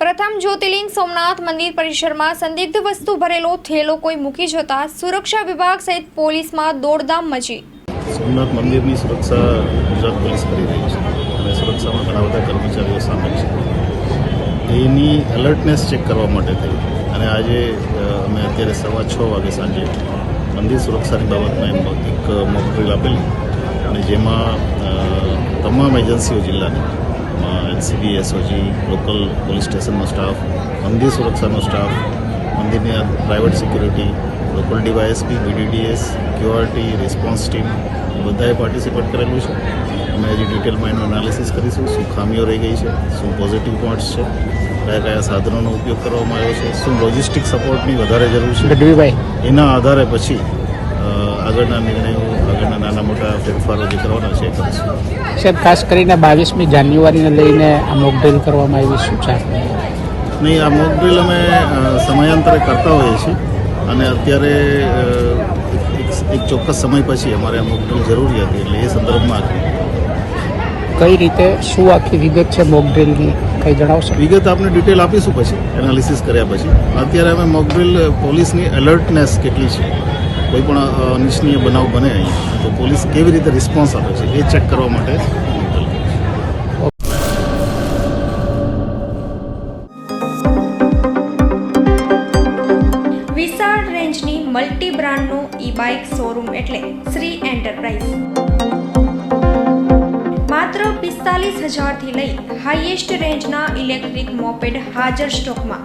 પ્રથમ જ્યોતિર્લિંગ સોમનાથ મંદિર પરિસરમાં સંદિગ્ધ વસ્તુ ભરેલો થેલો કોઈ મૂકી જતા સુરક્ષા વિભાગ સહિત પોલીસમાં દોડધામ મચી. સોમનાથ મંદિરની સુરક્ષા ગુજરાત પોલીસ કરી રહી છે અને સુરક્ષામાં ઘણા બધા કર્મચારીઓ સામેલ છે. એની એલર્ટનેસ ચેક કરવા માટે થઈ. અને આજે અમે અત્યારે સવા છ વાગે સાંજે મંદિર સુરક્ષાની બાબતમાં એક મોક ડ્રીલ આપેલી. અને જેમાં તમામ એજન્સીઓ જિલ્લાની એનસીબી એસઓજી લોકલ પોલીસ સ્ટેશનનો સ્ટાફ મંદિર સુરક્ષાનો સ્ટાફ મંદિરની private security local DYSP BDDS QRT response team બધાએ પાર્ટિસિપેટ કરેલું છે. અમે હજી ડિટેલમાં એનું એનાલિસિસ કરીશું શું ખામીઓ રહી ગઈ છે શું પોઝિટિવ પોઈન્ટ્સ છે કયા કયા સાધનોનો ઉપયોગ કરવામાં આવ્યો છે શું લોજિસ્ટિક સપોર્ટની વધારે જરૂર છે. એના આધારે પછી આગળના નિર્ણય નાના મોટા ફેરફારો જે કરવાના છે સાહેબ ખાસ કરીને બાવીસમી જાન્યુઆરીને લઈને આ મોક ડ્રીલ કરવામાં આવી શું છે? નહીં આ મોક ડ્રીલ અમે સમયાંતરે કરતા હોઈએ છીએ અને અત્યારે એક- ચોક્કસ સમય પછી અમારે આ મોક ડ્રીલ જરૂરી હતી એટલે એ સંદર્ભમાં કઈ રીતે શું આખી વિગત છે મોક ડ્રિલની કંઈ જણાવશો? વિગત આપણે ડિટેલ આપીશું પછી એનાલિસિસ કર્યા પછી. અત્યારે અમે મોક ડ્રિલ પોલીસની એલર્ટનેસ કેટલી છે? કોઈ પણ અનિચ્છનીય બનાવ બને અહીંયા તો પોલીસ કેવી રીતે રિસ્પોન્સ આપે છે, એ ચેક કરવા માટે. વિશાળ રેન્જની મલ્ટી બ્રાન્ડનો ઈ બાઇક શોરૂમ એટલે શ્રી એન્ટરપ્રાઇઝ માત્ર પિસ્તાલીસ હજારથી લઈ હાઈએસ્ટ રેન્જના ઇલેક્ટ્રિક મોપેડ હાજર સ્ટોકમાં